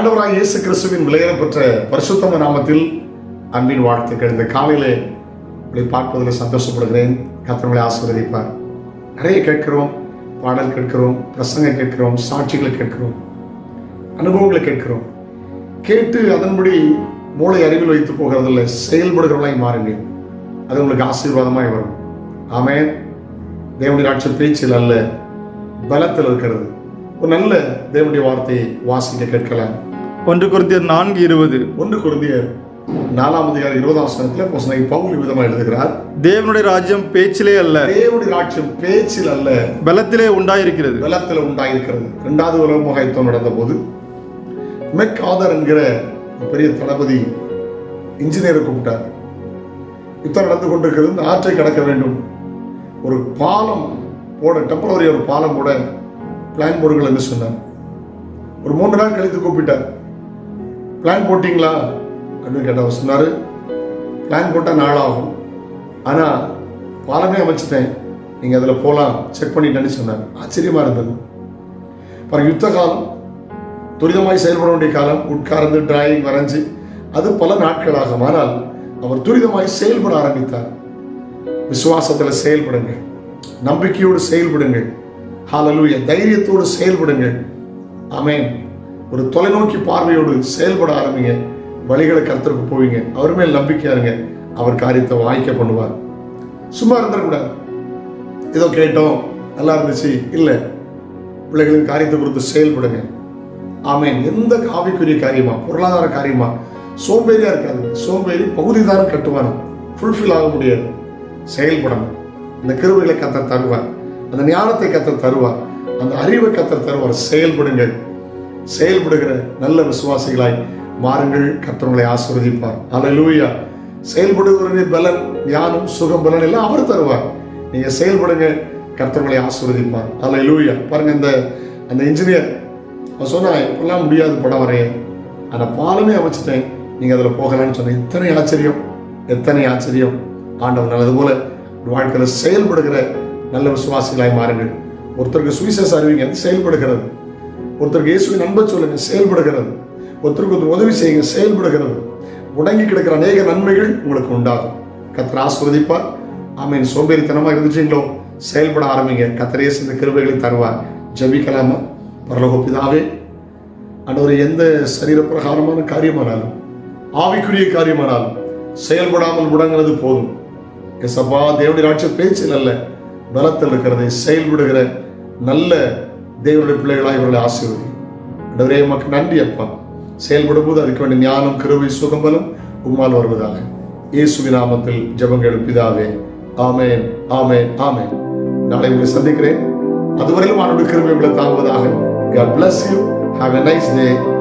ஆண்டவராக இயேசு கிறிஸ்துவின் விளையாட பெற்ற பரிசுத்தம நாமத்தில் அன்பின் வாழ்த்துக்கள். இந்த காலையிலே உங்களை பார்ப்பதில் சந்தோஷப்படுகிறேன். கத்தவங்களை ஆசீர்வதிப்பார். நிறைய கேட்கிறோம் பாடல் கேட்கிறோம் பிரசங்கம் கேட்கிறோம் சாட்சிகளை கேட்கிறோம் அனுபவங்களை கேட்கிறோம். கேட்டு அதன்படி மூளை அறிவில் வைத்து போகிறதில்லை செயல்படுகிறவர்களாய் மாறுங்கள். அது உங்களுக்கு ஆசீர்வாதமாய் வரும். ஆமே தேவனுடைய ஆட்சி பேச்சில் அல்ல பலத்தில் இருக்கிறது. ஒரு நல்ல தேவனுடைய வார்த்தையை வாசிக்க கேட்கலாம். ஒன்று குருந்தியர் நான்கு இருபது. ஒன்று குருந்தியர் நாலாம் அதிகாரம் இருபதாம் வசனத்தில் போசனை பவுல் விதமாக எழுதுகிறார். தேவனுடைய ராஜ்யம் பேச்சிலே அல்ல. தேவனுடைய ராட்சியம் பேச்சில் அல்ல. பலத்திலே உண்டாயிருக்கிறது. பலத்தில் உண்டாயிருக்கிறது. இரண்டாவது உலக முகாயத்தம் நடந்த போது மெக் ஆதர் என்கிற பெரிய தளபதி இன்ஜினியரை கூப்பிட்டார். யுத்தம் நடந்து கொண்டிருக்கிறது. ஆற்றை கடக்க வேண்டும். ஒரு பாலம் போட டெம்பரவரி ஒரு பாலம் போட பிளான் போடுங்கள் என்று சொன்னார். ஒரு மூன்று நாள் கழித்து கூப்பிட்டார். பிளான் போட்டிங்களா? அப்படின்னு கேட்டால் சொன்னார். பிளான் போட்டால் நாளாகும். ஆனால் பாலமே அமைச்சிட்டேன். நீங்கள் அதில் போகலாம் செக் பண்ணிட்டேன்னு சொன்னார். ஆச்சரியமாக இருந்தது. பாருங்க யுத்த காலம் துரிதமாய் செயல்பட வேண்டிய காலம் உட்கார்ந்து டிராயிங் வரைஞ்சு அது பல நாட்களாகும். ஆனால் அவர் துரிதமாய் செயல்பட ஆரம்பித்தார். விசுவாசத்தில் செயல்படுங்கள். நம்பிக்கையோடு செயல்படுங்கள். ஹாலலூய தைரியத்தோடு செயல்படுங்கள். அமேன் ஒரு தொலைநோக்கி பார்வையோடு செயல்பட ஆரம்பிங்க. வழிகளை கருத்துக்கு போவீங்க. அவர் மேல் நம்பிக்கையா இருங்க அவர் காரியத்தை வாய்க்க பண்ணுவார். சும்மா இருந்துடக்கூடாது. ஏதோ கேட்டோம். நல்லா இருந்துச்சு. இல்லை. பிள்ளைகளின் காரியத்தை குறித்து செயல்படுங்க. ஆமென். எந்த காவிக்குரிய காரியமா? பொருளாதார காரியமா? சோம்பேறியா இருக்காது சோம்பேறி பகுதிதாரம் கட்டுவான் ஃபுல்ஃபில் ஆக முடியாது. செயல்படணும். இந்த கிருபைகளை கத்த தருவார். அந்த ஞானத்தை கத்த தருவார். அந்த அறிவை கத்த தருவார். செயல்படுங்கள். செயல்படுகிற நல்ல விசுவாசிகளாய் மாறுங்கள். கத்தவங்களை ஆசிர்வதிப்பார். அலலூயா செயல்படுகிற பலன் ஞானம் சுகம் பலன் எல்லாம் அவர் தருவார். நீங்கள் செயல்படுங்க ஆசிர்வதிப்பார். அல்ல லூயா பாருங்க இந்த அந்த இன்ஜினியர் அவன் சொன்னா இப்பெல்லாம் முடியாது படம் வரைய. அந்த பாலமே அமைச்சிட்டேன். நீங்கள் அதில் போகலான்னு சொன்னேன் இத்தனை ஆச்சரியம் எத்தனை ஆச்சரியம். ஆண்டவர் நல்லது போல ஒரு செயல்படுகிற நல்ல விசுவாசிகளாய் மாறுங்கள். ஒருத்தருக்கு சுவிசேஷ அறிவிங்க செயல்படுகிறது. ஒருத்தருக்கு இயேசுவை நம்ப சொல்லுங்க செயல்படுகிறது. ஒருத்தருக்கு ஒருத்தர் உதவி செய்யுங்க செயல்படுகிறது. முடங்கி கிடக்கிற அநேக நன்மைகள் உங்களுக்கு உண்டாகும். கத்தர் ஆஸ்வதிப்பார் ஆமீன். சோம்பேறித்தனமாக இருந்துச்சுங்களோ செயல்பட ஆரம்பிங்க. கத்தரே இந்த கிருபைகளை தருவார். ஜபிக்கலாமா? பரலோக அன்றவர் ஆண்டவர் எந்த சரீரப்பிரகாரமான காரியமானாலும் ஆவிக்குரிய காரியமானாலும் செயல்படாமல் முடங்கிறது போதும். எசப்பா தேவனுடைய ராட்ச பேச்சில் அல்ல பலத்தில் இருக்கிறதை செயல்படுகிற நல்ல தேவனுடைய பிள்ளைகளாக இவர்களை ஆசீர்வதி. ஆண்டவரே உமக்கு நன்றி அப்பா. செயல்படும் போது அதுக்கு வேண்டிய ஞானம் கிருபை சுகம்பலம் உம்மால் வருவதாக. இயேசுவி நாமத்தில் ஜெபங்கள் பிதாவே. ஆமேன் ஆமேன் ஆமேன். நாளை உங்களை சந்திக்கிறேன். அதுவரையிலும் அவனுடைய கிருபை உங்களை தாங்குவதாக. God bless you. Have a nice day.